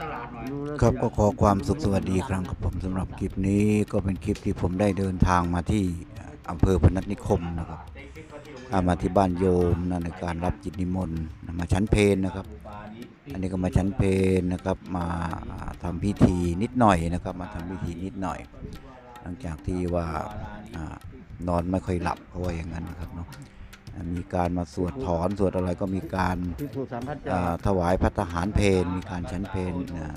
ตลาดหน่อยครับก็ขอความสุขสวัสดีอีกครั้งครับผมสำหรับคลิปนี้ก็เป็นคลิปที่ผมได้เดินทางมาที่อำเภอพนัสนิคมนะครับอ่ามาที่บ้านโยมนะในการรับจิตนิมนต์มาชั้นเพลนะครับ อันนี้ก็มาชั้นเพลนะครับมาอ่าทำพิธีนิดหน่อยนะครับ มาทำพิธีนิดหน่อย หลังจากที่ว่าอานอนไม่ค่อยหลับเพราะว่าอย่างนั้นนะครับเนาะอ่า มีการมาสวดถอนสวดอะไรก็มีการพิสูจน์สัมพัทอ่าถวายพัฒหารเพลมีการชั้นเพลอ่า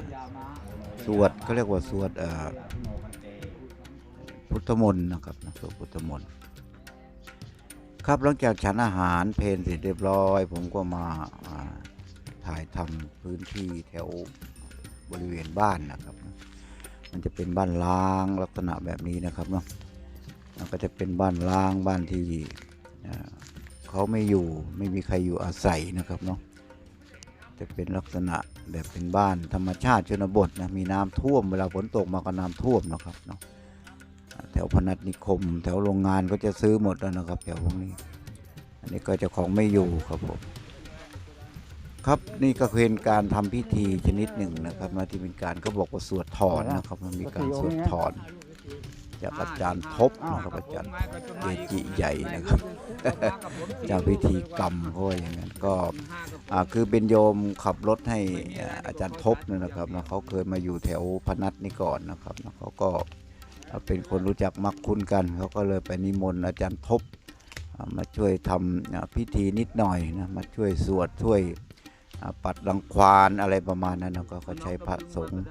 สวดเขาเรียกว่าสวดเอ่อพุทธมนต์นะครับนะสวดพุทธมนต์ครับหลังจากฉันอาหารเพลเสร็จเรียบร้อย ผมก็มาอ่าถ่ายทำพื้นที่แถวบริเวณบ้านนะครับนะมันจะเป็นบ้านล้างลักษณะแบบนี้นะครับเนาะมันก็จะเป็นบ้านล้างบ้านที่อ่า เขาไม่อยู่ไม่มีใครอยู่อาศัยนะครับเนาะจะเป็นลักษณะแบบเป็นบ้านธรรมชาติชนบทนะมีน้ำท่วมเวลาฝนตกมาก็น้ำท่วมนะครับเนาะแถวพนัสนิคม แถวโรงงานก็จะซื้อหมดแล้วนะครับแถวพวกนี้ อันนี้ก็จะของไม่อยู่ครับผมครับนี่ก็เป็นการทำพิธีชนิดหนึ่งนะครับนะที่เป็นการก็บอกว่าสวดถอนนะครับมันมีการสวดถอน จากอาจารย์ทบนะครับอาจารย์เกจิใหญ่นะครับจ้าพิธีกรรมเขาอย่างนั้นก็คือเป็นโยมขับรถให้อาจารย์ทบเนี่ยนะครับนะเขาเคยมาอยู่แถวพนัสนี่ก่อนนะครับนะเขาก็เป็นคนรู้จักมักคุ้นกันเขาก็เลยไปนิมนต์อาจารย์ทบมาช่วยทำอ่าพิธีนิดหน่อยนะมาช่วยสวดช่วย ปัดรังควานอะไรประมาณนั้นนะก็ก็ใช้พระสงฆ์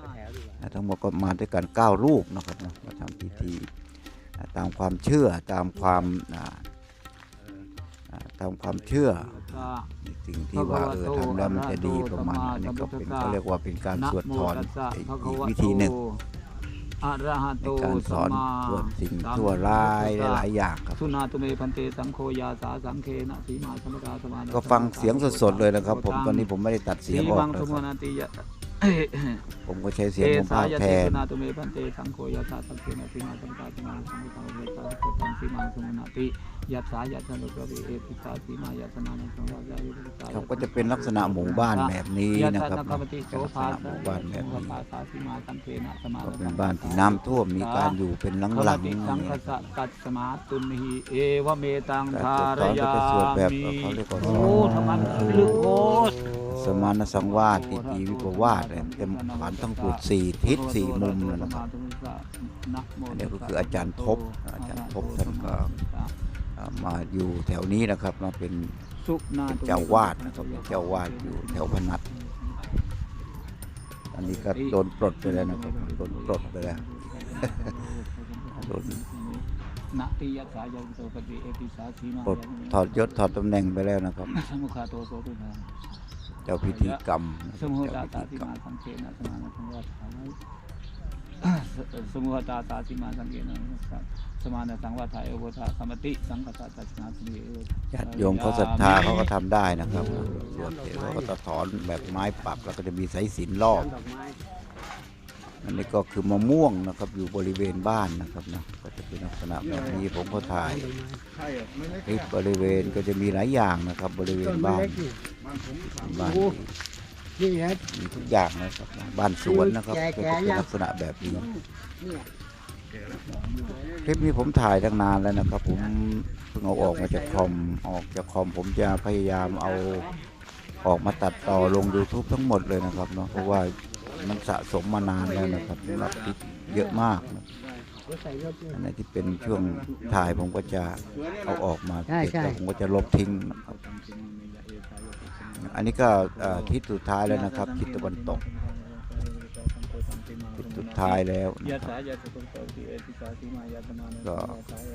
ทั้งหมดก็มาด้วยกัน9รูปนะครับนะมาทำพิธีตามความเชื่อตามความตามความเชื่อสิ่งที่ว่าเออทำแล้วมันจะดีประมาณนั้นก็เป็นเขาเรียกว่าเป็นการสวดถอนอีกวิธีหนึ่ง ในโตการสอนสัมมาสวดสิ่งทั่วร้ายหลายๆอย่างครับ สุนาตุเมพันเตสังโฆยาสาสังเคนะสีมาสมกาสมานะก็ฟังเสียงสดๆเลยนะครับ ผมตอนนี้ผมไม่ได้ตัดเสียงออกวังนะสคมุรับนาติยะ ผมก็ใช้เสียงเอผมสาพากแทนนาตุเมพันเตสังโฆยาสาสังเคนะสีมาสมกาสมาสมุทาเวสาสุตังสีมาสมุนาติยัตสายัตสันตุกเวเอปิตาสีมายัตสนานังสังวาจายุติตาครับก็จะเป็นลักษณะหมู่บ้านแบบนี้นะครับลักษณะหมู่บ้านแบบนี้ก็เป็นบ้านที่น้ำท่วมมีการอยู่เป็นหลังที่ๆสังนี่คสะตัดสมาตุนหิเอวเมตังการยาสวดแบบมิเขาเรียกว่าโอ้ทำไมมันลึกโคสมานสังวาสติตีวิปวาสเนี่ยเต็มขานต้องปลุดสี่ทิศสี่มุมเลยนะครับอันนี้ก็คืออาจารย์ทบอาจารย์ทบท่านก็อ่ามาอยู่แถวนี้นะครับมาเป็นสุนาเป็นเจ้าวาดนะครับเป็นเจ้าวาดอยู่แถวพนัสอันนี้ก็โดนปลดไปแล้วนะครับโดนปลดไปแล้วโดนนาติยสายาโตปฏิเอปิสาสีมาปลดถอดยศถอดตำแหน่งไปแล้วนะครับ สมุขาโตโสตุนาเจ้าพิธีกรรมนะคสรับมุหเจ้าตาพิตาธีสิกรรมามสังเกนะสมานะสังวาสสมุหตาตาสิมาสังเกนะสมานะสังวาทายโอวทาสมติสังคตาตัสนาสิเอวญาติโยมเขาศรัทธาเขาก็ทำได้นะครับส่วนเดี๋ยวเขาก็จะถอนแบบไม้ปักแล้วก็จะมีสายสิญจนรอบ อันนี้ก็คือมะม่วงนะครับอยู่บริเวณบ้านนะครับนะก็จะเป็นลักษณะแบบนี้ผมก็ถ่ายคลิปบริเวณก็จะมีหลายอย่างนะครับ บริเวณบ้านบ้านมีทุกอย่างนะครับบ้านสวนนะครับก็จะเป็นลักษณะแบบนี้คลิปนี้ผมถ่ายตั้งนานแล้วนะครับ ผมเพิ่งเอาออกมาจากคอมออกจากคอมผมจะพยายามเอาออกมาตัดต่อลง YouTube ทั้งหมดเลยนะครับเนาะเพราะว่า มันสะสมมานานแล้วนะครับสำหรับคลิปเยอะมากนะอันไหนที่เป็นช่วงถ่ายผมก็จะเอาออกมาใช่เก็บใช่แล้วผมก็จะลบทิ้งนะครับอันนี้ก็เอ่อทิศสุดท้ายแล้วนะครับ ทิศตะวันตกทิศสุดท้ายแล้วยะนะครับสายะโตปฏิเอปิสาสีมายาตนานังก็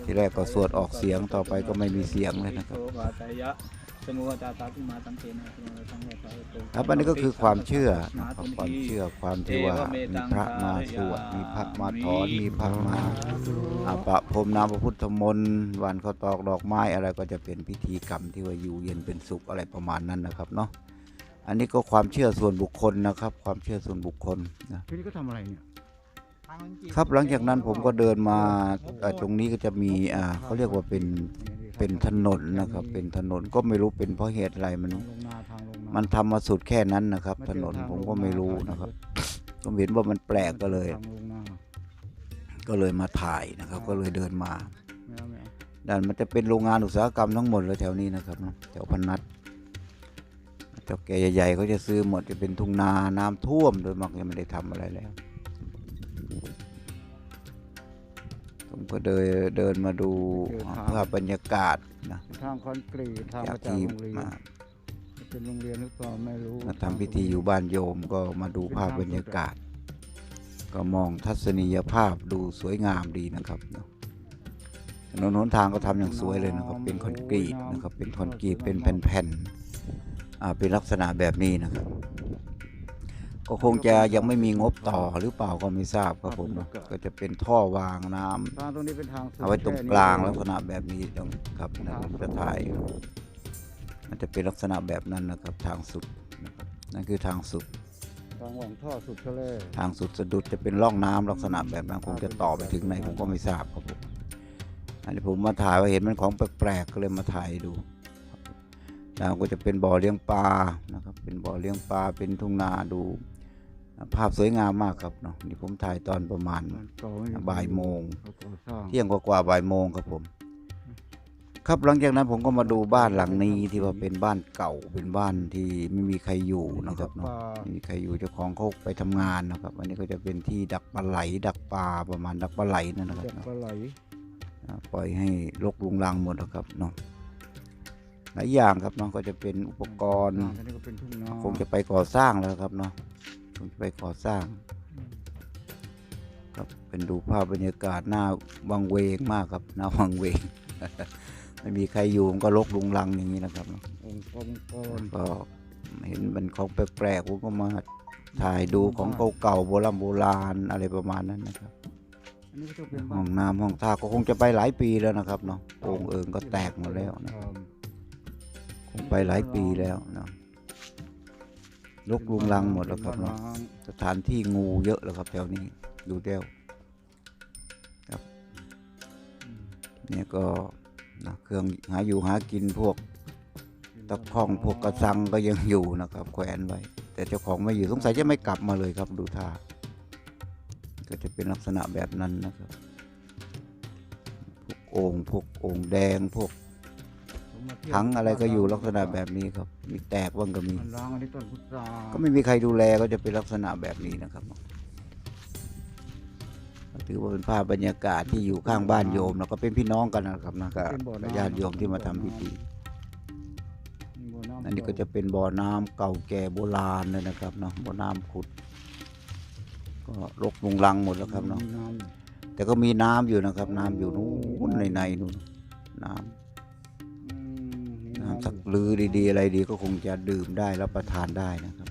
ที่แรกก็สวดออกเสียงต่อไปก็ไม่มีเสียงเลยนะครับโสภาตายะสมุหตาตาสิมาสังเก นะสมานะสังวาทายโตครับอันนี้ก็คือความเชื่อนะครับความเชื่อความที่ว่ามีพระมาสวดมีพระมาถอนมีพระมาอาประพรมน้ำพระพุทธมนต์วันเขาวตอกดอกไม้อะไรก็จะเป็นพิธีกรรมที่ว่าอยู่เย็นเป็นสุขอะไรประมาณนั้นนะครับเนาะอันนี้ก็ความเชื่อส่วนบุคคลนะครับ ความเชื่อส่วนบุคคลนะทีนี้ก็ทำอะไรเนี่ย ครับหลังจากนั้นผมก็เดินมาตรงนี้ก็จะมีอ่าเขาเรียกว่าเป็นเป็นถนนนะครับ เป็นถนนก็ไม่รู้เป็นเพราะเหตุอะไรมันทางลงนามมันทำมาสุดแค่นั้นนะครับ ถนนผมก็ไม่รู้นะครับผมเห็นว่ามันแปลกก็เลย ก็เลยมาถ่ายนะครับ ก็เลยเดินมาด้านมันจะเป็นโรงงานอุตสาหกรรมทั้งหมดเลยแถวนี้นะครับแถวพนัสเจ้าแก่ใหญ่ๆเขาจะซื้อหมดจะเป็นทุ่งนาน้ำท่วมโดยมากยังไม่ได้ทำอะไรแล้ว ก็เดินเดินมาดูภาพบรรยากาศนะทางคอนกรีตทางจากมาจากที่โรงเรียนมาเป็นโรงเรียนหรือเปล่าไม่รู้มาทำพิธีอยู่บ้านโยมก็มาดูภาพบรรยากาศ ก็มองทัศนียภาพดูสวยงามดีนะครับเนอะถนนหนทางก็ทำอย่างสวยเลยนะครับ เป็นคอนกรีตนะครับ เป็นคอนกรีตเป็นแผ่นๆอ่าเป็นลักษณะแบบนี้นะครับ ก็คงจะยังไม่มีงบต่อหรือเปล่าก็ไม่ทราบครับผมเนอะก็จะเป็นท่อวางน้ำทางตรงนี้เป็นทางสุดเอาไว้ตรงแค่นี้กลางลักษณะแบบนี้ตรงครับนะผมจะถ่ายมันจะเป็นลักษณะแบบนั้นนะครับทางสุดนะครับนั่นคือทางสุดทางหวังท่อสุดทะเลทางสุดสะดุดจะเป็นร่องน้ำลักษณะแบบนั้นคงจะต่อไปถึงไหนผมก็ไม่ทราบครับผมอันนี้ผมมาถ่ายว่าเห็นมันของแปลกๆก็เลยมาถ่ายดูแล้วก็จะเป็นบ่อเลี้ยงปลานะครับ เป็นบ่อเลี้ยงปลาเป็นทุ่งนาดู ภาพสวยงามมากครับเนาะนี่ผมถ่ายตอนประมาณมันเก่าไม่มีบ่ายโมงเขาก่อสร้างเที่ยงกว่าๆบ่ายโมงครับผม ครับหลังจากนั้นผมก็มาดูบ้านหลังนี้ที่ว่าเป็นบ้านเก่าเป็นบ้านที่ไม่มีใครอยู่นะครับปเนาะลาไม่มีใครอยู่เจ้าของเขาไปทำงานนะครับ อันนี้ก็จะเป็นที่ดักปลาไหล ดักปลาประมาณดักปลาไหลนั่นนะครับเด็กเนาะปลาไหลอ่าปล่อยให้รกรุงรังหมดนะครับเนาะหลายอย่างครับเนาะก็จะเป็นอุปกรณ์ทางนี้ก็เป็นทุ่งนาคงจะไปก่อสร้างแล้วครับเนาะ คงจะไปก่อสร้าง ครับเป็นดูภาพบรรยากาศหน้าวังเวงมากครับหน้าวังเวงไม่มีใครอยู่มันก็รกรุงรังอย่างนี้นะครับองค์กรองค์กรก็เห็นเป็นของแปลกๆผมก็มาถ่ายดูของเก่าๆโบราณโบราณอะไรประมาณนั้นนะครับอันนี้ก็จะเป็นห้องน้ำห้องท่าก็คงจะไปหลายปีแล้วนะครับเนาะโอ่งเอิงก็แตกหมดแล้วนะคงไปหลายปีแล้วเนาะ รกรุงรังหมดแล้วครับเนาะสถานที่งูเยอะแล้วครับแถวนี้ดูเดียวครับเนี่ยก็นะเครื่องหาอยู่หากินพวกตะข้องพวกกระสังก็ยังอยู่นะครับแขวนไว้ แต่เจ้าของไม่อยู่สงสัยจะไม่กลับมาเลยครับดูท่าก็จะเป็นลักษณะแบบนั้นนะครับ พวกโอ่งพวกโอ่งแดงพวก ถังอะไรก็อยู่ลักษณะแบบนี้ครับ มีแตกบ้างก็มี มันล้างอันนี้ต้นพุทราก็ไม่มีใครดูแลก็จะเป็นลักษณะแบบนี้นะครับก็ถือว่าเป็นภาพบรรยากาศที่อยู่ข้างบ้านโยมแล้วก็เป็นพี่น้องกันนะครับนะกับญาติโยมที่มาทำพิธีบ่ำอันนี้ก็จะเป็นบ่อน้ำเก่าแก่โบราณเลยนะครับเนาะบ่อน้ำขุด ก็รกรุงรังหมดแล้วครับเนาะมีน้แต่ก็มีน้ำอยู่นะครับ น้ำอยู่นู้นในในนู้นน้ำำอืมมีน้ำำ สักลือดีๆ อะไรดีก็คงจะดื่มได้รับประทานได้นะครับ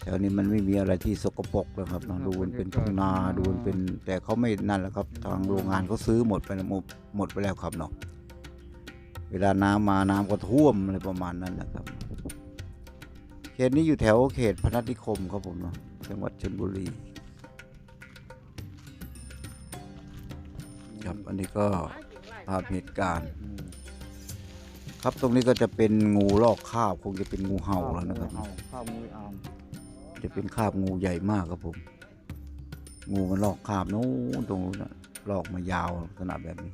แถวนี้มันไม่มีอะไรที่สกปรกนะครับเนาะดูมันเป็นทุ่งนาดูมันเป็น แต่เขาไม่นั่นแหละครับ ทางโรงงานเขาซื้อหมดไปแล้วหมดหมดไปแล้วครับเนาะเวลาน้ำมาน้ำก็ท่วมอะไรประมาณนั้นนะครับ เขตนี้อยู่แถวเขตพนัสนิคมครับผมเนาะจังหวัดชลบุรีครับ อันนี้ก็ภาพเหตุการณ์อืม ครับตรงนี้ก็จะเป็นงูลอกคราบคงจะเป็นงูเห่าแล้วนะครับเห่าข้าวมืออามจะเป็นคราบงูใหญ่มากครับผม งูมันลอกคราบนู้นตรงนู้นนะลอกมายาวลักษณะแบบนี้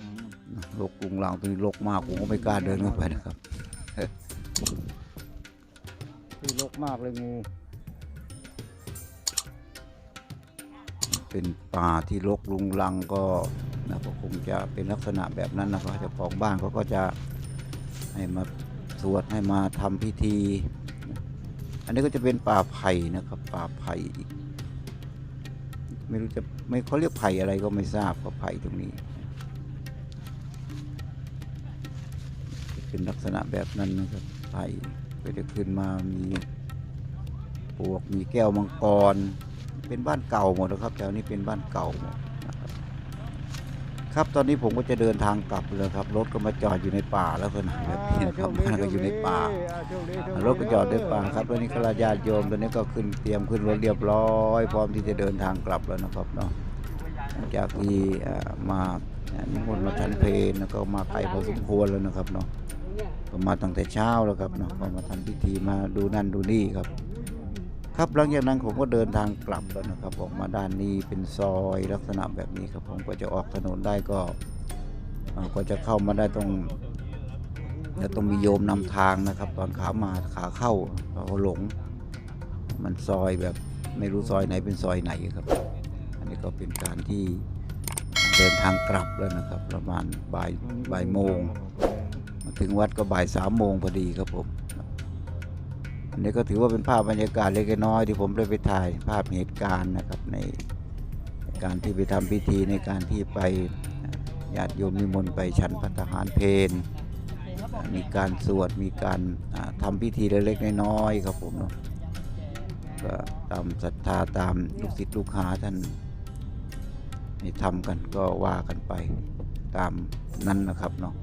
อืมนะลกลุงลังตรงนี้ลกมากผมก็ไม่กล้าเดินเข้าไปนะครับ คือรกมากเลยงู เป็นป่าที่รกลุงลังก็นะก็คงจะเป็นลักษณะแบบนั้นนะครับเจ้าของบ้านเขาก็จะให้มาสวดให้มาทำพิธี อันนี้ก็จะเป็นป่าไผ่นะครับป่าไผ่อีกไม่รู้จะไม่เขาเรียกไผ่อะไรก็ไม่ทราบก็ไผ่ตรงนี้ เป็นลักษณะแบบนั้นนะครับไผ่ก็จะขึ้นมามีปวกมีแก้วมังกร เป็นบ้านเก่าหมดนะครับแถวนี้เป็นบ้านเก่าหมดนะครับครับตอนนี้ผมก็จะเดินทางกลับเลยครับรถก็มาจอดอยู่ในป่าแล้วคนแบบนี้นะครับบ้านก็อยู่ในป่ารถก็จอดในป่าครับตอนนี้ขลาญาติโยมตอนนี้ก็ขึ้นเตรียมขึ้นรถเรียบร้อย พร้อมที่จะเดินทางกลับแล้วนะครับเนาะหลังจากที่เอ่อมานิมนต์มาทันเพลแล้วก็มาไกลพอสมควรแล้วนะครับเนาะก็มาตั้งแต่เช้าแล้วครับเนาะก็มาทำพิธีมาดูนั่นดูนี่ครับ ครับหลังจากนั้นผมก็เดินทางกลับแล้วนะครับ ออกมาด้านนี้เป็นซอยลักษณะแบบนี้ครับผมก็จะออกถนนได้ก็เอ่อก็จะเข้ามาได้ตรงจะต้องมีโยมนำทางนะครับ ตอนขามาขาเข้าเราหลง มันซอยแบบไม่รู้ซอยไหนเป็นซอยไหนครับ อันนี้ก็เป็นการที่เดินทางกลับแล้วนะครับ ประมาณบ่ายบ่ายโมง มาถึงวัดก็บ่ายสามโมงพอดีครับผม อันนี้ก็ถือว่าเป็นภาพบรรยากาศเล็กน้อยที่ผมได้ไปถ่ายภาพเหตุการณ์นะครับในการที่ไปทำพิธีในการที่ไปญาติโยมนิมนต์ไปฉันพัฒหารเพนมีการสวดมีการอ่าทำพิธีเล็กๆน้อยๆครับผมเนาะก็ตามศรัทธาตามลูกศิษย์ลูกหาท่านให้ทำกันก็ว่ากันไปตามนั้นนะครับเนาะ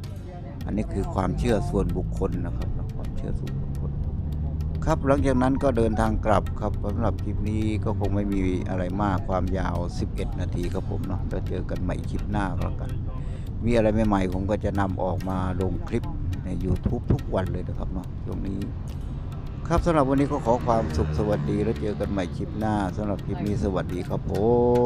อันนี้คือความเชื่อส่วนบุคคลนะครับเนาะความเชื่อส่วนบุ ครับหลังจากนั้นก็เดินทางกลับครับสำหรับคลิปนี้ก็คงไม่มีอะไรมากความยาว 11 นาทีครับผมเนาะแล้วเจอกันใหม่คลิปหน้าแล้วกัน มีอะไรใหม่ๆผมก็จะนำออกมาลงคลิปใน YouTube ทุกวันเลยนะครับเนาะช่วงนี้ ครับสำหรับวันนี้ก็ขอความสุขสวัสดีแล้วเจอกันใหม่คลิปหน้าสำหรับคลิปนี้สวัสดีครับผม